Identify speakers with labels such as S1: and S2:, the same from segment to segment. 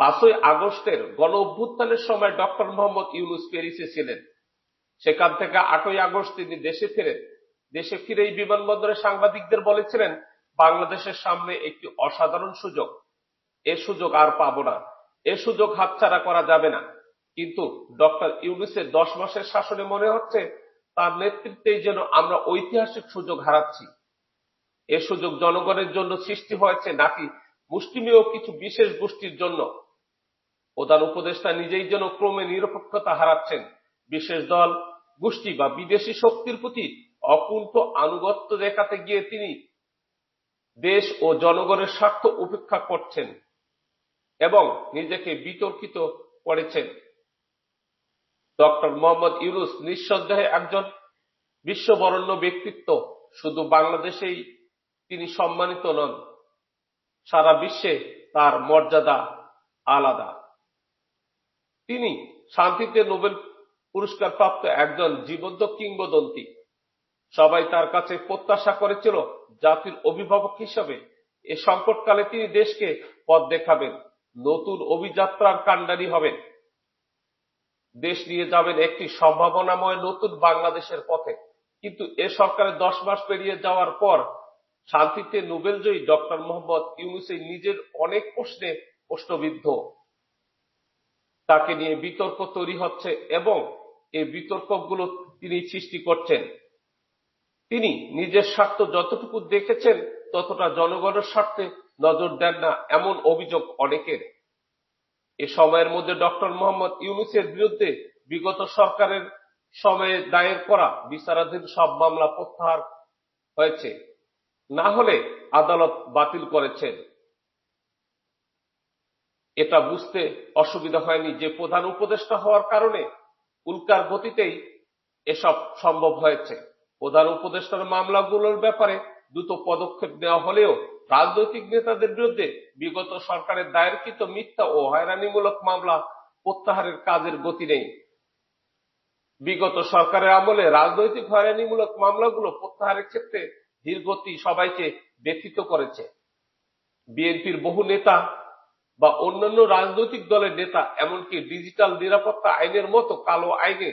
S1: পাঁচই আগস্টের গণ অভ্যুত্থানের সময় ডক্টর মোহাম্মদ ইউনুস প্যারিসে ছিলেন। সেখান থেকে আটই আগস্ট তিনি দেশে ফেরেন। দেশে ফিরেই বিমানবন্দরে সাংবাদিকদের বলেছিলেন, বাংলাদেশের সামনে একটি অসাধারণ সুযোগ। এ সুযোগ আর পাব না। এ সুযোগ হাতছাড়া করা যাবে না। কিন্তু ডক্টর ইউনুসের দশ মাসের শাসনে মনে হচ্ছে, তার নেতৃত্বেই যেন আমরা ঐতিহাসিক সুযোগ হারাচ্ছি। এ সুযোগ জনগণের জন্য সৃষ্টি হয়েছে নাকি মুষ্টিমেয় কিছু বিশেষ গোষ্ঠীর জন্য? প্রধান উপদেষ্টা নিজেই যেন ক্রমে নিরপেক্ষতা হারাচ্ছেন। বিশেষ দল, গোষ্ঠী বা বিদেশি শক্তির প্রতি অকুণ্ঠ আনুগত্য দেখাতে গিয়ে তিনি দেশ ও জনগণের স্বার্থ উপেক্ষা করছেন এবং নিজেকে বিতর্কিত করেছেন। ডক্টর মোহাম্মদ ইউনুস নিঃসন্দেহে একজন বিশ্ববরণ্য ব্যক্তিত্ব, শুধু বাংলাদেশেই তিনি সম্মানিত নন, সারা বিশ্বে তার মর্যাদা আলাদা। তিনি শান্তিতে নোবেল পুরস্কার প্রাপ্ত একজন জীবন্ত কিংবদন্তি। সবাই তার কাছে প্রত্যাশা করেছিল জাতির অভিভাবক হিসাবে। এ সংকটকালে তিনি দেশকে পথ দেখাবেন, নতুন অভিযাত্রার কাণ্ডারি হবেন। দেশ নিয়ে যাবেন একটি সম্ভাবনাময় নতুন বাংলাদেশের পথে। কিন্তু এ সরকারের দশ মাস পেরিয়ে যাওয়ার পর শান্তিতে নোবেলজয়ী ডক্টর মোহাম্মদ ইউনুসে নিজের অনেক প্রশ্নে প্রশ্নবিদ্ধ। তাকে নিয়ে বিতর্ক তৈরি হচ্ছে এবং এই বিতর্কগুলো তিনি সৃষ্টি করছেন। তিনি নিজের স্বার্থ যতটুকু দেখেছেন, ততটা জনগণের স্বার্থে নজর দেন না এমন অভিযোগ অনেকের। এ সময়ের মধ্যে ডক্টর মোহাম্মদ ইউনুসের বিরুদ্ধে বিগত সরকারের সময়ে দায়ের করা বিচারাধীন সব মামলা প্রত্যাহার হয়েছে। না হলে আদালত বাতিল করেছেন। এটা বুঝতে অসুবিধা হয়নি যে প্রধান উপদেষ্টা হওয়ার কারণে উল্কার গতিতেই এসব সম্ভব হয়েছে। প্রধান উপদেষ্টার মামলাগুলোর ব্যাপারে দ্রুত পদক্ষেপ নেওয়া হলেও রাজনৈতিক নেতাদের বিরুদ্ধে বিগত সরকারের দায়েরকৃত মিথ্যা ও হয়রানিমূলক মামলা প্রত্যাহারের কাজের গতি নেই। বিগত সরকারের আমলে রাজনৈতিক হয়রানিমূলক মামলাগুলো প্রত্যাহারের ক্ষেত্রে ধীরগতি সবাইকে ব্যথিত করেছে। বিএনপির বহু নেতা বা অন্যান্য রাজনৈতিক দলের নেতা, এমনকি ডিজিটাল নিরাপত্তা আইনের মতো কালো আইনে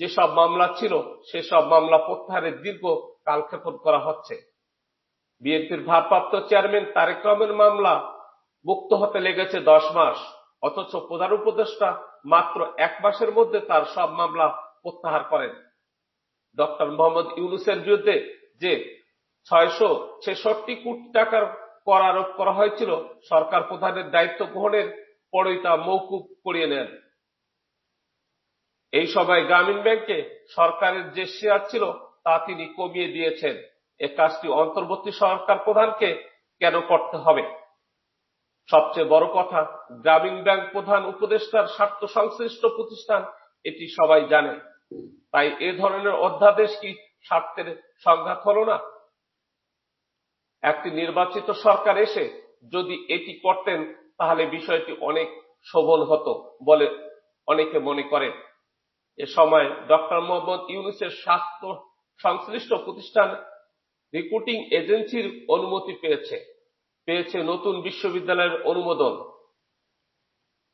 S1: যেসব মামলা ছিল, সেসব মামলা প্রত্যাহারের দীর্ঘ কালক্ষেপণ করা হচ্ছে। বিএনপির ভারপ্রাপ্ত চেয়ারম্যান তারেক রহমান মামলা মুক্ত হতে লেগেছে দশ মাস, অথচ প্রধান উপদেষ্টা মাত্র এক মাসের মধ্যে তার সব মামলা প্রত্যাহার করেন। ডক্টর মোহাম্মদ ইউনুসের বিরুদ্ধে যে ছয়শো ছেষট্টি কোটি টাকার কর আরোপ করা হয়েছিল, সরকার প্রধানের দায়িত্ব গ্রহণের পরেই তা মৌকুব করিয়ে নেন। এই সময় গ্রামীণ ব্যাংকে সরকারের যে শেয়ার ছিল তা তিনি কমিয়ে দিয়েছেন। এ কাজটি অন্তর্বর্তী সরকার প্রধানকে কেন করতে হবে? সবচেয়ে বড় কথা, গ্রামীণ ব্যাংক প্রধান উপদেষ্টার স্বার্থ সংশ্লিষ্ট প্রতিষ্ঠান এটি সবাই জানে। তাই এ ধরনের অধ্যাদেশ কি স্বার্থের সংঘাত হলো না? একটি নির্বাচিত সরকার এসে যদি এটি করতেন, তাহলে বিষয়টি অনেক শোভন হতো বলে অনেকে মনে করেন। এ সময় ডক্টর মোহাম্মদ ইউনুসের স্বাস্থ্য সংশ্লিষ্ট প্রতিষ্ঠান রিক্রুটিং এজেন্সির অনুমতি পেয়েছে পেয়েছে নতুন বিশ্ববিদ্যালয়ের অনুমোদন।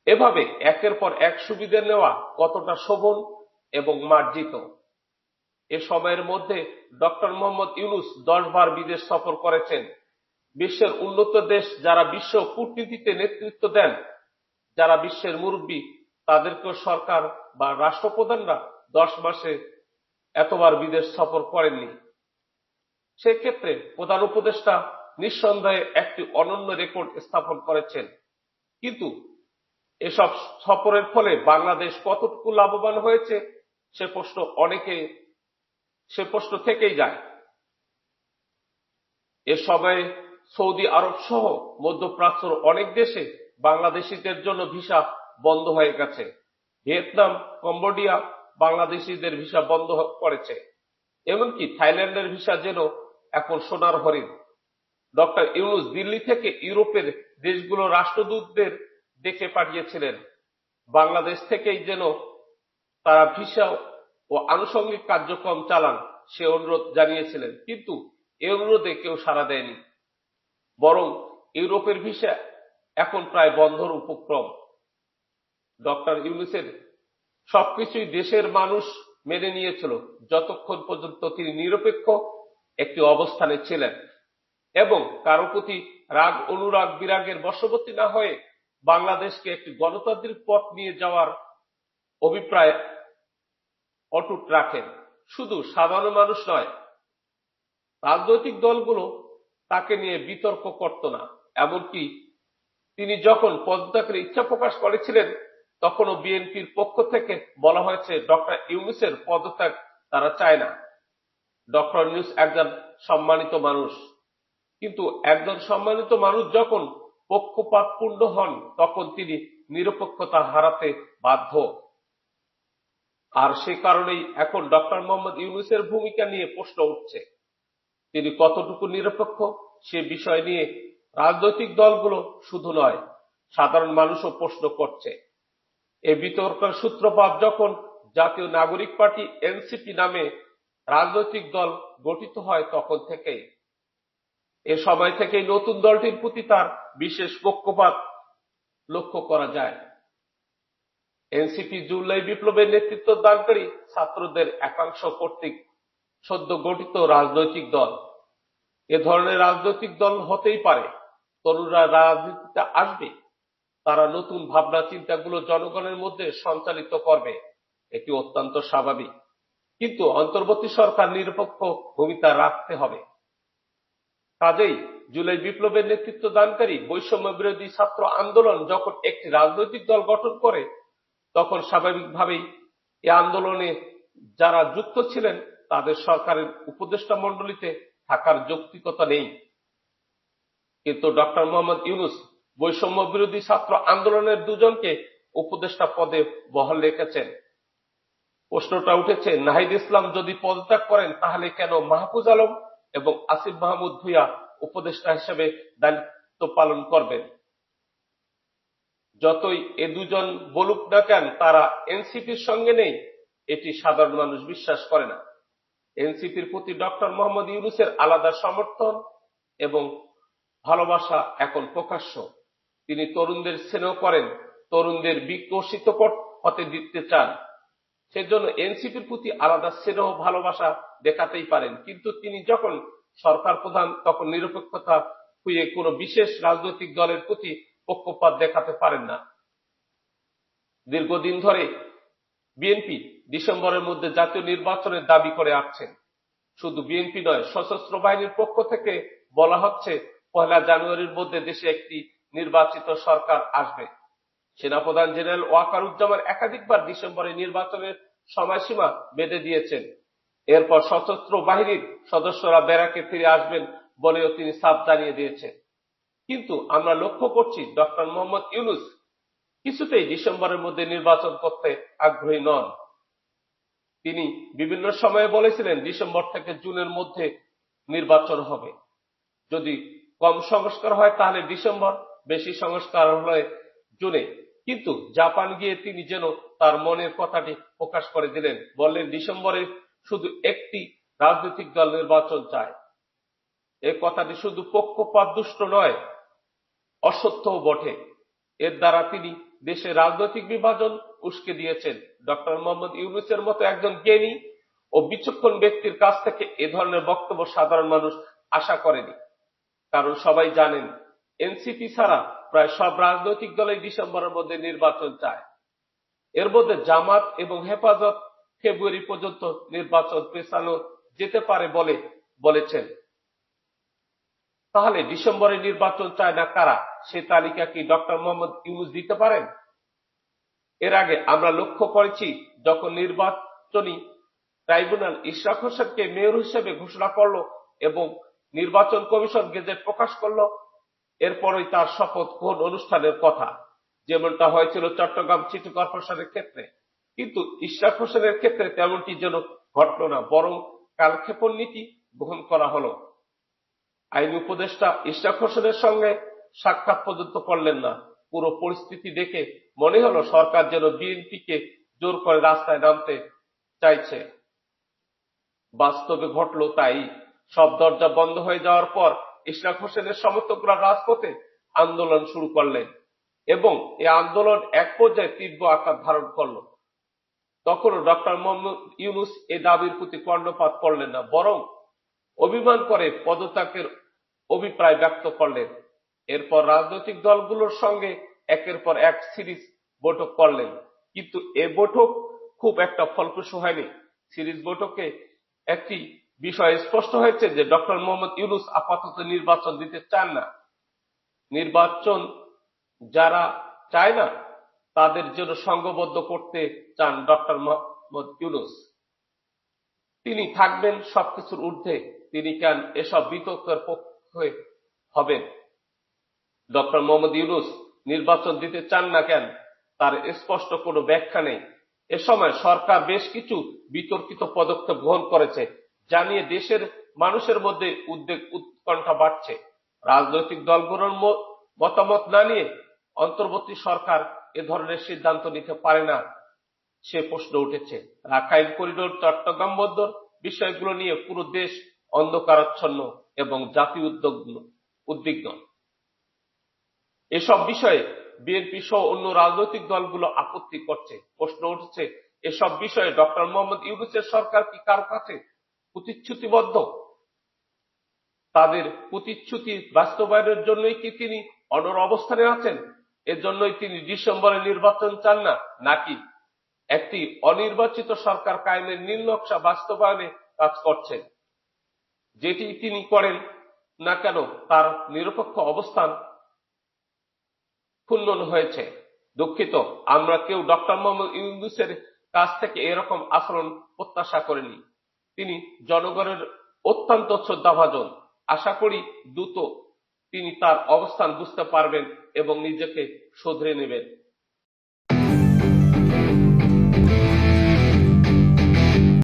S1: এভাবে একের পর এক সুবিধা নেওয়া কতটা শোভন এবং মার্জিত? এ সময়ের মধ্যে ডক্টর মোহাম্মদ ইউনুস দশ বার বিদেশ সফর করেছেন। বিশ্বের উন্নত দেশ যারা বিশ্ব কূটনীতিতে নেতৃত্ব দেন, যারা বিশ্বের মুরব্বী, তাদেরকেও সরকার বা রাষ্ট্রপ্রধানরা দশ মাসে এতবার বিদেশ সফর করেননি। সেক্ষেত্রে প্রধান উপদেষ্টা নিঃসন্দেহে একটি অনন্য রেকর্ড স্থাপন করেছেন। কিন্তু এসব সফরের ফলে বাংলাদেশ কতটুকু লাভবান হয়েছে, সে প্রশ্ন অনেকে সে প্রশ্ন থেকেই যায়। এ সময় সৌদি আরব সহ মধ্যপ্রাচ্যের অনেক দেশে বাংলাদেশিদের জন্য ভিসা বন্ধ হয়ে গেছে। ভিয়েতনাম, কম্বোডিয়া বাংলাদেশিদের ভিসা বন্ধ করেছে। এমনকি থাইল্যান্ডের ভিসা যেন এখন সোনার হরিণ। ডক্টর ইউনুস দিল্লি থেকে ইউরোপের দেশগুলো রাষ্ট্রদূতদের ডেকে পাঠিয়েছিলেন। বাংলাদেশ থেকেই যেন তারা ভিসা ও আনুষঙ্গিক কার্যক্রম চালান সে অনুরোধ জানিয়েছিলেন। কিন্তু এ অনুরোধে কেউ সাড়া দেয়নি। বরং ইউরোপের ভিসা এখন প্রায় বন্ধর উপক্রম। ডক্টর ইউনুসের সবকিছুই দেশের মানুষ মেনে নিয়েছিল। যতক্ষণ পর্যন্ত তিনি নিরপেক্ষ একটি অবস্থানে ছিলেন এবং কারও প্রতি রাগ, অনুরাগ, বিরাগের বশবর্তী না হয়ে বাংলাদেশকে একটি গণতান্ত্রিক পথ নিয়ে যাওয়ার অভিপ্রায় অটুট রাখেন। শুধু সাধারণ মানুষ নয়, রাজনৈতিক দলগুলো তাকে নিয়ে বিতর্ক করত না। এমনকি তিনি যখন পদত্যাগের ইচ্ছা প্রকাশ করেছিলেন, তখনও বিএনপির পক্ষ থেকে বলা হয়েছে, ডক্টর ইউনুসের পদত্যাগ তারা চায় না। ডক্টর ইউনুস একজন সম্মানিত মানুষ। কিন্তু একজন সম্মানিত মানুষ যখন পক্ষপাতপূর্ণ হন, তখন তিনি নিরপেক্ষতা হারাতে বাধ্য। আর সে কারণেই এখন ডক্টর মোহাম্মদ ইউনুসের ভূমিকা নিয়ে প্রশ্ন উঠছে। তিনি কতটুকু নিরপেক্ষ সে বিষয় নিয়ে রাজনৈতিক দলগুলো শুধু নয়, সাধারণ মানুষও প্রশ্ন করছে। এ বিতর্কের সূত্রপাত যখন জাতীয় নাগরিক পার্টি এনসিপি নামে রাজনৈতিক দল গঠিত হয় তখন থেকেই। এ সময় থেকেই নতুন দলটির প্রতি তার বিশেষ পক্ষপাত লক্ষ্য করা যায়। এনসিপি জুলাই বিপ্লবের নেতৃত্ব দানকারী ছাত্রদের একাংশ কর্তৃক সদ্য গঠিত রাজনৈতিক দল। এ ধরনের রাজনৈতিক দল হতেই পারে, তরুণরা রাজনীতিতে আসবে, তারা নতুন ভাবনা চিন্তাগুলো জনগণের মধ্যে সঞ্চালিত করবে, এটি অত্যন্ত স্বাভাবিক। কিন্তু অন্তর্বর্তী সরকার নিরপেক্ষ ভূমিকা রাখতে হবে। কাজেই জুলাই বিপ্লবের নেতৃত্ব দানকারী বৈষম্য বিরোধী ছাত্র আন্দোলন যখন একটি রাজনৈতিক দল গঠন করে তখন স্বাভাবিকভাবেই এ আন্দোলনে যারা যুক্ত ছিলেন, তাদের সরকারের উপদেষ্টা মণ্ডলীতে থাকার যৌক্তিকতা নেই। কিন্তু ডক্টর মোহাম্মদ ইউনুস বৈষম্য বিরোধী ছাত্র আন্দোলনের দুজনকে উপদেষ্টা পদে বহাল রেখেছেন। প্রশ্নটা উঠেছে, নাহিদ ইসলাম যদি পদত্যাগ করেন, তাহলে কেন মাহফুজ আলম এবং আসিফ মাহমুদ ভুইয়া উপদেষ্টা হিসেবে দায়িত্ব পালন করবেন? যতই এ দুজন বলুক না কেন, তারা এনসিপির সঙ্গে নেই, এটি সাধারণ মানুষ বিশ্বাস করে না। এনসিপির প্রতি ডক্টর মোহাম্মদ ইউনুসের আলাদা সমর্থন এবং ভালোবাসা এখন প্রকাশ্য। তিনি তরুণদের স্নেহ করেন, তরুণদের বিকশিত হতে দিতে চান। সেজন্য এনসিপির প্রতি আলাদা স্নেহ ভালোবাসা দেখাতেই পারেন। কিন্তু তিনি যখন সরকার প্রধান, তখন নিরপেক্ষতা হয়ে কোনো বিশেষ রাজনৈতিক দলের প্রতি পক্ষপাত দেখাতে পারেন না। দীর্ঘদিন ধরে বিএনপি ডিসেম্বরের মধ্যে জাতীয় নির্বাচনের দাবি করে আসছেন। শুধু বিএনপি নয়, সশস্ত্র বাহিনীর পক্ষ থেকে বলা হচ্ছে, পহেলা জানুয়ারির মধ্যে দেশে একটি নির্বাচিত সরকার আসবে। সেনাপ্রধান জেনারেল ওয়াকারুজ্জামান একাধিকবার ডিসেম্বরে নির্বাচনের সময়সীমা বেঁধে দিয়েছেন। এরপর সশস্ত্র বাহিনীর সদস্যরা ব্যারাকে ফিরে আসবেন বলেও তিনি সাফ জানিয়ে দিয়েছেন। কিন্তু আমরা লক্ষ্য করছি ডক্টর মোহাম্মদ ইউনুস কিছুতেই ডিসেম্বরের মধ্যে নির্বাচন করতে আগ্রহী নন। তিনি বিভিন্ন সময়ে বলেছিলেন ডিসেম্বর থেকে জুনের মধ্যে নির্বাচন হবে। যদি কম সংস্কার হয় তাহলে ডিসেম্বর, বেশি সংস্কার হলে জুনে। কিন্তু জাপান গিয়ে তিনি যেন তার মনের কথাটি প্রকাশ করে দিলেন, বললেন ডিসেম্বরে শুধু একটি রাজনৈতিক দল নির্বাচন চায়। এ কথাটি শুধু পক্ষপাত দুষ্ট নয় অসত্যও বটে। এর দ্বারা তিনি দেশে রাজনৈতিক বিভাজন উস্কে দিয়েছেন। ডক্টর মোহাম্মদ ইউনুসের মতো একজন জ্ঞানী ও বিচক্ষণ ব্যক্তির কাছ থেকে এ ধরনের বক্তব্য সাধারণ মানুষ আশা করেনি। কারণ সবাই জানেন, এনসিপি ছাড়া প্রায় সব রাজনৈতিক দলই ডিসেম্বরের মধ্যে নির্বাচন চায়। এর মধ্যে জামাত এবং হেফাজত ফেব্রুয়ারি পর্যন্ত নির্বাচন পেছানো যেতে পারে বলে বলেছেন। তাহলে ডিসেম্বরে নির্বাচন চায় না কারা? সে তালিকা কি ডক্টর মোহাম্মদ ইউনুস দিতে পারেন? এর আগে আমরা লক্ষ্য করেছি, যখন নির্বাচনী ট্রাইব্যুনাল ইশরাক হোসেনকে মেয়র হিসেবে ঘোষণা করল এবং নির্বাচন কমিশন গেজেট প্রকাশ করল, এরপরই তার শপথ গ্রহণ অনুষ্ঠানের কথা। যেমনটা হয়েছিল চট্টগ্রাম সিটি কর্পোরেশনের ক্ষেত্রে। কিন্তু ইশরাক হোসেনের ক্ষেত্রে তেমনটি যেন ঘটল না, বরং কালক্ষেপণ নীতি গ্রহণ করা হলো। আইন উপদেষ্টা ইশরাক হোসেনের সঙ্গে সাক্ষাৎ পর্যন্ত করলেন না। পুরো পরিস্থিতি দেখে মনে হলো সরকার যেন বিএনপিকে জোর করে রাস্তায় নামতে চাইছে। বাস্তবে ঘটল তাই। সব দরজা বন্ধ হয়ে যাওয়ার পর ইশরাক হোসেনের সমর্থকরা রাজপথে আন্দোলন শুরু করলেন এবং এই আন্দোলন এক পর্যায়ে তীব্র আকার ধারণ করল। তখনও ডক্টর মোহাম্মদ ইউনুস এ দাবির প্রতি কর্ণপাত করলেন না, বরং অভিমান করে পদত্যাগের অভিপ্রায় ব্যক্ত করলেন। এরপর রাজনৈতিক দলগুলোর সঙ্গে একের পর এক সিরিজ বৈঠক করলেন। কিন্তু এ বৈঠক খুব একটা ফলপ্রসূ হয়নি। সিরিজ বৈঠকে একটি বিষয় স্পষ্ট হয়েছে যে ডক্টর মোহাম্মদ ইউনুস আপাতত নির্বাচন দিতে চান না। নির্বাচন যারা চায় না, তাদের জন্য সংঘবদ্ধ করতে চান ডক্টর মোহাম্মদ ইউনুস। তিনি থাকবেন সবকিছুর ঊর্ধ্বে। তিনি কেন এসব বিতর্কের পক্ষে হবেন? ডক্টর মোহাম্মদ ইউনুস নির্বাচন দিতে চান না কেন? তার স্পষ্ট কোনো ব্যাখ্যা নেই। এ সময় সরকার বেশ কিছু বিতর্কিত পদক্ষেপ গ্রহণ করেছে, যা নিয়ে দেশের মানুষের মধ্যে উদ্বেগ উৎকণ্ঠা বাড়ছে। রাজনৈতিক দলগুলোর মতামত না নিয়ে অন্তর্বর্তী সরকার এ ধরনের সিদ্ধান্ত নিতে পারে না, সে প্রশ্ন উঠেছে। রাখাইন করিডোর, চট্টগ্রাম বন্দর বিষয়গুলো নিয়ে পুরো দেশ অন্ধকারাচ্ছন্ন এবং জাতি উদ্যোগ উদ্বিগ্ন। এসব বিষয়ে বিএনপি সহ অন্য রাজনৈতিক দলগুলো আপত্তি করছে, প্রশ্ন উঠছে, এসব বিষয়ে ডক্টর মোহাম্মদ ইউনুসের সরকার কি কারও কাছে প্রতিশ্রুতিবদ্ধ? তাদের প্রতিশ্রুতি বাস্তবায়নের জন্যই কি তিনি অনর অবস্থানে আছেন? এজন্যই তিনি ডিসেম্বরে নির্বাচন চান না, নাকি একটি অনির্বাচিত সরকার কায়েমের নীল নকশা বাস্তবায়নে কাজ করছেন? যেটি তিনি করেন না কেন, তার নিরপেক্ষ অবস্থান ক্ষুণ্ণ হয়েছে। দুঃখিত, আমরা কেউ ডক্টর মোহাম্মদ ইউনুসের কাছ থেকে এরকম আচরণ প্রত্যাশা করিনি। তিনি জনগণের অত্যন্ত শ্রদ্ধাভাজন। আশা করি দ্রুত তিনি তার অবস্থান বুঝতে পারবেন এবং নিজেকে শুধরে নেবেন।